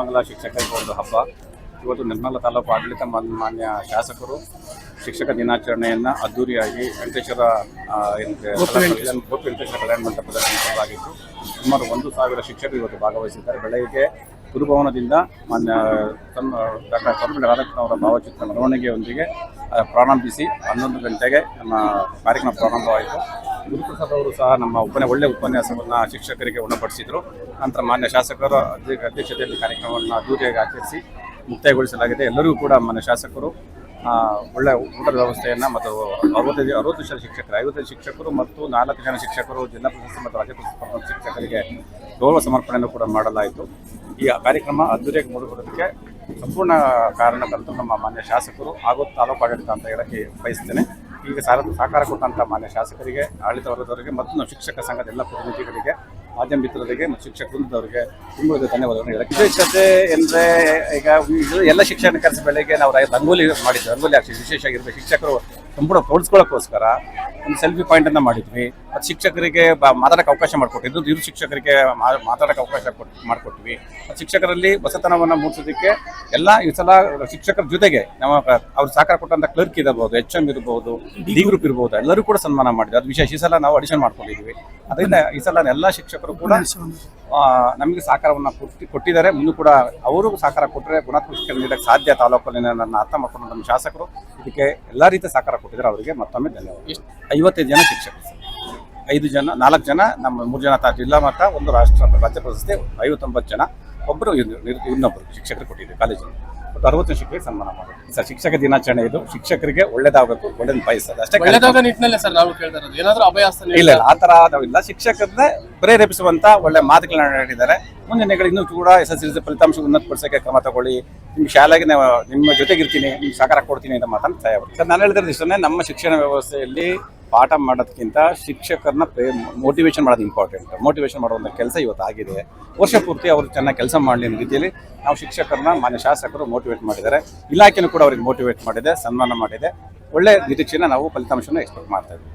ಎಲ್ಲ ಶಿಕ್ಷಕರಿಗೆ ಒಂದು ಹಬ್ಬ. ಇವತ್ತು ನಿರ್ಮಲ ತಾಲೂಕು ಆಡಳಿತ ಮಾನ್- ಮಾನ್ಯ ಶಾಸಕರು ಶಿಕ್ಷಕ ದಿನಾಚರಣೆಯನ್ನು ಅದ್ದೂರಿಯಾಗಿ ವೆಂಕಟೇಶ್ವರ ವೆಂಕಟೇಶ್ವರ ಕಲ್ಯಾಣ ಮಂಟಪದಲ್ಲಿ ನಡೆಸಲಾಗಿತ್ತು ಸುಮಾರು ಒಂದು ಸಾವಿರ ಶಿಕ್ಷಕರು ಇವತ್ತು ಭಾಗವಹಿಸಿದ್ದಾರೆ. ಬೆಳಗ್ಗೆ ಗುರುಭವನದಿಂದ ಮಾನ್ಯ ಡಾಕ್ಟರ್ ಸರ್ವಣ್ಣ ರಾಧಾಕೃಷ್ಣ ಅವರ ಭಾವಚಿತ್ರ ಮೆರವಣಿಗೆಯೊಂದಿಗೆ ಪ್ರಾರಂಭಿಸಿ ಹನ್ನೊಂದು ಗಂಟೆಗೆ ನಮ್ಮ ಕಾರ್ಯಕ್ರಮ ಪ್ರಾರಂಭವಾಯಿತು. ಗುರುಪ್ರಸಾದ್ ಅವರು ಸಹ ನಮ್ಮ ಉಪನ್ಯ ಒಳ್ಳೆಯ ಉಪನ್ಯಾಸವನ್ನು ಶಿಕ್ಷಕರಿಗೆ ಉಣಪಡಿಸಿದರು ನಂತರ ಮಾನ್ಯ ಶಾಸಕರ ಅಧ್ಯ- ಅಧ್ಯಕ್ಷತೆಯಲ್ಲಿ ಕಾರ್ಯಕ್ರಮವನ್ನು ಅದ್ದೂರಿಯಾಗಿ ಆಚರಿಸಿ ಮುಕ್ತಾಯಗೊಳಿಸಲಾಗಿದೆ. ಎಲ್ಲರಿಗೂ ಕೂಡ ಮಾನ್ಯ ಶಾಸಕರು ಒಳ್ಳೆ ಊಟದ ವ್ಯವಸ್ಥೆಯನ್ನು ಮತ್ತು ಅರವತ್ತೈದು, ಅರವತ್ತು ಜನ ಶಿಕ್ಷಕರು, ಐವತ್ತೈದು ಶಿಕ್ಷಕರು ಮತ್ತು ನಾಲ್ಕು ಜನ ಶಿಕ್ಷಕರು ಜಿಲ್ಲಾ ಪ್ರಶಸ್ತಿ ಮತ್ತು ರಾಜ್ಯ ಪ್ರಶಸ್ತಿ ಶಿಕ್ಷಕರಿಗೆ ಗೌರವ ಸಮರ್ಪಣೆಯನ್ನು ಕೂಡ ಮಾಡಲಾಯಿತು. ಈ ಕಾರ್ಯಕ್ರಮ ಅದ್ದೂರಿಯಾಗಿ ಮುಗಿದುಕೊಳ್ಳೋದಕ್ಕೆ ಸಂಪೂರ್ಣ ಕಾರಣ ಬಂತು ನಮ್ಮ ಮಾನ್ಯ ಶಾಸಕರು ಹಾಗೂ ತಾಲೂಕು ಆಡಳಿತ ಅಂತ ಹೇಳಕ್ಕೆ ಬಯಸ್ತೇನೆ. ಈಗ ಸಾರ ಸಹಕಾರ ಕೊಟ್ಟಂಥ ಮಾನ್ಯ ಶಾಸಕರಿಗೆ ಆಡಳಿತ ವರ್ಗದವರಿಗೆ ಮತ್ತು ನಮ್ಮ ಶಿಕ್ಷಕ ಸಂಘದ ಎಲ್ಲ ಪ್ರತಿನಿಧಿಗಳಿಗೆ ಮಾಧ್ಯಮ ಮಿತ್ರರಿಗೆ ಮತ್ತು ಶಿಕ್ಷಕ ತುಂಬ ಧನ್ಯವಾದಗಳನ್ನು ಹೇಳಕ್ಕೆ. ವಿಶೇಷತೆ ಅಂದರೆ ಈಗ ಎಲ್ಲ ಶಿಕ್ಷಣ ಕೆಲಸ ಬೆಳಗ್ಗೆ ನಾವು ರಂಗೋಲಿ ಮಾಡಿದ್ವಿ. ರಂಗೋಲಿ ಹಾಕಿ ವಿಶೇಷ ಆಗಿರ್ಬೇಕು ಶಿಕ್ಷಕರು ಸಂಪೂರ್ಣ ತೋರಿಸ್ಕೊಳ್ಳೋಕ್ಕೋಸ್ಕರ ಒಂದು ಸೆಲ್ಫಿ ಪಾಯಿಂಟನ್ನು ಮಾಡಿದ್ವಿ. ಮತ್ತು ಶಿಕ್ಷಕರಿಗೆ ಮಾತಾಡೋಕ್ಕೆ ಅವಕಾಶ ಮಾಡಿಕೊಟ್ಟಿದ್ದು. ಇರು ಶಿಕ್ಷಕರಿಗೆ ಮಾ- ಮಾತಾಡೋಕ್ಕೆ ಅವಕಾಶ ಕೊಟ್ಟು ಮಾಡಿಕೊಟ್ವಿ. ಶಿಕ್ಷಕರಲ್ಲಿ ಹೊಸತನವನ್ನು ಮೂಡಿಸೋದಕ್ಕೆ ಎಲ್ಲ ಈ ಸಲ ಶಿಕ್ಷಕರ ಜೊತೆಗೆ ನಮ್ಮ ಅವ್ರು ಸಹಕಾರ ಕೊಟ್ಟಂಥ ಕ್ಲರ್ಕ್ ಇರಬಹುದು, ಎಚ್ ಎಂ ಇರ್ಬೋದು ಡಿ ಗ್ರೂಪ್ ಇರ್ಬೋದು ಎಲ್ಲರೂ ಕೂಡ ಸನ್ಮಾನ ಮಾಡಿದ್ವಿ ಅದು ವಿಶೇಷ ಈ ಸಲ ನಾವು ಅಡಿಷನ್ ಮಾಡ್ಕೊಂಡಿದ್ವಿ. ಅದರಿಂದ ಈ ಸಲ ಎಲ್ಲ ಶಿಕ್ಷಕರು ಕೂಡ ಆ, ನಮಗೆ ಸಹಕಾರವನ್ನು ಪೂರ್ತಿ ಕೊಟ್ಟಿದ್ದಾರೆ. ಮುಂದೆ ಕೂಡ ಅವರು ಸಹಕಾರ ಕೊಟ್ಟರೆ ಗುಣಾತ್ಮಕ ಶಿಕ್ಷಣ ನೀಡಕ್ಕೆ ಸಾಧ್ಯ ತಾಲೂಕಲ್ಲಿ ನನ್ನ ಅರ್ಥ ಮಾಡ್ಕೊಂಡು ನಮ್ಮ ಶಾಸಕರು ಇದಕ್ಕೆ ಎಲ್ಲ ರೀತಿಯ ಸಹಕಾರ ಕೊಟ್ಟಿದ್ದಾರೆ ಅವರಿಗೆ. ಮತ್ತೊಮ್ಮೆ ಧನ್ಯವಾದ ಐವತ್ತೈದು ಜನ ಶಿಕ್ಷಕರು. ಐದು ಜನ ನಾಲ್ಕು ಜನ ನಮ್ಮ ಮೂರು ಜನ ತಾ- ಜಿಲ್ಲಾ ಮಟ್ಟ ಒಂದು ರಾಷ್ಟ್ರ ರಾಜ್ಯ ಪ್ರಶಸ್ತಿ ಐವತ್ತೊಂಬತ್ತು ಜನ ಒಬ್ಬರು ಇನ್ನೊಬ್ಬರು ಶಿಕ್ಷಕರು ಕೊಟ್ಟಿದ್ದೀವಿ ಕಾಲೇಜಿನ ಒಟ್ಟು ಅರವತ್ತು ಶಿಕ್ಷಕರಿಗೆ ಸನ್ಮಾನ ಮಾಡೋದು ಸರ್ ಶಿಕ್ಷಕ ದಿನಾಚರಣೆ ಇದು. ಶಿಕ್ಷಕರಿಗೆ ಒಳ್ಳೇದಾಗಬೇಕು ಒಳ್ಳೇದು ಬಯಸೋದು. ಅಷ್ಟೇ ನಿಟ್ಟಿನಲ್ಲೇ ಸರ್ ನಾವು ಕೇಳ್ತಾ ಇರೋದು. ಏನಾದ್ರೂ ಅಭಯಾಸ ಇಲ್ಲ ಇಲ್ಲ ಆ ತರ ಅದಾವಿಲ್ಲ ಶಿಕ್ಷಕರನ್ನೇ ಪ್ರೇರೇಪಿಸುವಂತ ಒಳ್ಳೆ ಮಾತುಗಳನ್ನ ಹೇಳಿದ್ದಾರೆ ಮುಂದಿನ ಇನ್ನೂ ಕೂಡ ಎಸ್ ಎಸ್ ಎಲ್ ಫಲಿತಾಂಶ ಉನ್ನತಪಡಿಸೋಕೆ ಕ್ರಮ ತಗೊಳ್ಳಿ. ನಿಮ್ಮ ಶಾಲೆಗೆ ನಾವು ನಿಮ್ಮ ಜೊತೆಗಿರ್ತೀನಿ, ನಿಮ್ಗೆ ಸಹಕಾರ ಕೊಡ್ತೀನಿ ಅಂತ ಮಾತನ್ನು ಸಹಾಯ ಸರ್, ನಾನು ಹೇಳಿದ್ರೆ ದಿವಸನೇ ನಮ್ಮ ಶಿಕ್ಷಣ ವ್ಯವಸ್ಥೆಯಲ್ಲಿ ಪಾಠ ಮಾಡೋದಕ್ಕಿಂತ ಶಿಕ್ಷಕರನ್ನ ಪ್ರೇ ಮೋಟಿವೇಶನ್ ಮಾಡೋದು ಇಂಪಾರ್ಟೆಂಟ್ ಮೋಟಿವೇಶನ್ ಮಾಡುವಂಥ ಕೆಲಸ ಇವತ್ತು ಆಗಿದೆ. ವರ್ಷ ಪೂರ್ತಿ ಅವರು ಚೆನ್ನಾಗಿ ಕೆಲಸ ಮಾಡಲಿ ಅನ್ನೋ ರೀತಿಯಲ್ಲಿ ನಾವು ಶಿಕ್ಷಕರನ್ನ ಮಾನ್ಯ ಶಾಸಕರು ಮೋಟಿವೇಟ್ ಮಾಡಿದ್ದಾರೆ. ಇಲಾಖೆನೂ ಕೂಡ ಅವ್ರಿಗೆ ಮೋಟಿವೇಟ್ ಮಾಡಿದೆ, ಸನ್ಮಾನ ಮಾಡಿದೆ. ಒಳ್ಳೆ ನಿರೀಕ್ಷೆನ ನಾವು ಫಲಿತಾಂಶನ ಎಕ್ಸ್ಪೆಕ್ಟ್ ಮಾಡ್ತಾ ಇದ್ದೀವಿ.